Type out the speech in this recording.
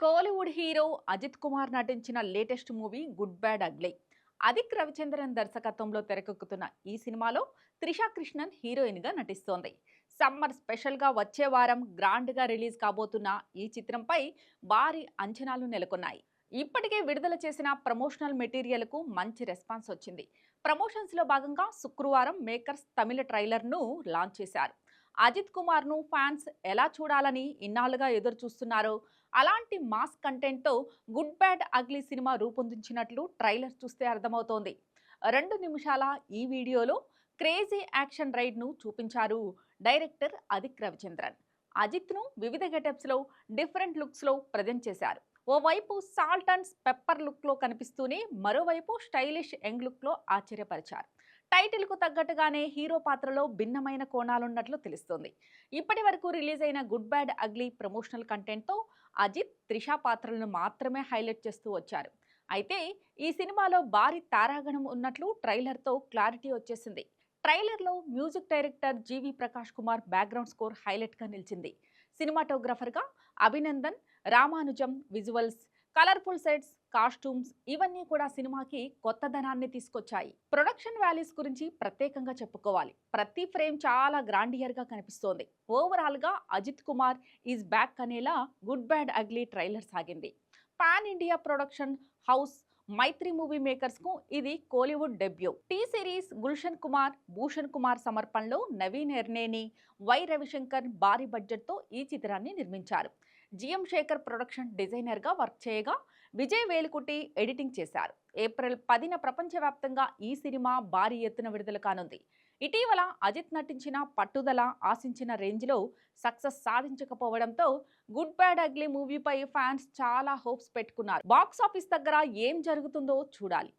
Kollywood hero Ajith Kumar నటించిన latest movie good bad ugly Adhik Ravichandran దర్శకత్వంలో తెరకెక్కుతున్న ఈ సినిమాలో త్రిషా కృష్ణన్ హీరోయిన్గా నటిస్తోంది. సమ్మర్ స్పెషల్గా వచ్చే వారం గ్రాండ్గా రిలీజ్ కాబోతున్న ఈ చిత్రంపై భారీ అంచనాలు నెలకొన్నాయి. ఇప్పటికే విడుదల చేసిన ప్రమోషనల్ మెటీరియల్కు మంచి రెస్పాన్స్ వచ్చింది. ప్రమోషన్స్లో భాగంగా శుక్రవారం మేకర్స్ తమిళ ట్రైలర్ను లాంచ్ చేశారు. అజిత్ కుమార్ను ఫ్యాన్స్ ఎలా చూడాలని ఇన్నాళ్ళుగా ఎదురు చూస్తున్నారు? అలాంటి మాస్ కంటెంట్తో గుడ్ బ్యాడ్ అగ్లీ సినిమా రూపొందించినట్లు ట్రైలర్ చూస్తే అర్థమవుతోంది. రెండు నిమిషాల ఈ వీడియోలో క్రేజీ యాక్షన్ రైడ్ను చూపించారు డైరెక్టర్ అదిక్ రవిచంద్రన్. అజిత్ను వివిధ గెటప్స్లో డిఫరెంట్ లుక్స్లో ప్రజెంట్ చేశారు. ఓవైపు సాల్ట్ అండ్ పెప్పర్ లుక్లో కనిపిస్తూనే మరోవైపు స్టైలిష్ యంగ్ లుక్లో ఆశ్చర్యపరిచారు. టైటిల్కు తగ్గట్టుగానే హీరో పాత్రలో భిన్నమైన కోణాలున్నట్లు తెలుస్తోంది. ఇప్పటి వరకు రిలీజ్ అయిన గుడ్ బ్యాడ్ అగ్లీ ప్రమోషనల్ కంటెంట్తో అజిత్ త్రిషా పాత్రలను మాత్రమే హైలైట్ చేస్తూ వచ్చారు. అయితే ఈ సినిమాలో భారీ తారాగణం ఉన్నట్లు ట్రైలర్తో క్లారిటీ వచ్చేసింది. ట్రైలర్లో music director GV Prakash Kumar background score హైలైట్గా నిలిచింది. సినిమాటోగ్రఫర్గా Abhinandan Ramanujam visuals colourful sets costumes ఇవన్నీ కూడా సినిమాకి కొత్తదనాన్ని తీసుకొచ్చాయి. ప్రొడక్షన్ వాల్యూస్ గురించి ప్రత్యేకంగా చెప్పుకోవాలి. ప్రతి ఫ్రేమ్ చాలా గ్రాండియర్గా కనిపిస్తోంది. ఓవరాల్గా అజిత్ కుమార్ ఈజ్ బ్యాక్ అనేలా గుడ్ బ్యాడ్ అగ్లీ ట్రైలర్ సాగింది. Pan India production house Mythri movie మేకర్స్కు ఇది Kollywood debut. T series Gulshan Kumar Bhushan Kumar సమర్పణలో నవీన్ ఎర్నేని వై రవిశంకర్ భారీ బడ్జెట్తో ఈ చిత్రాన్ని నిర్మించారు. జిఎం శేఖర్ ప్రొడక్షన్ డిజైనర్గా వర్క్ చేయగా విజయ్ వేలుకుటి ఎడిటింగ్ చేశారు. ఏప్రిల్ పదిన ప్రపంచవ్యాప్తంగా ఈ సినిమా భారీ ఎత్తున విడుదల కానుంది. ఇటీవల అజిత్ నటించిన పట్టుదల ఆశించిన రేంజ్లో సక్సెస్ సాధించకపోవడంతో గుడ్ బ్యాడ్ అగ్లీ మూవీపై ఫ్యాన్స్ చాలా హోప్స్ పెట్టుకున్నారు. బాక్స్ ఆఫీస్ దగ్గర ఏం జరుగుతుందో చూడాలి.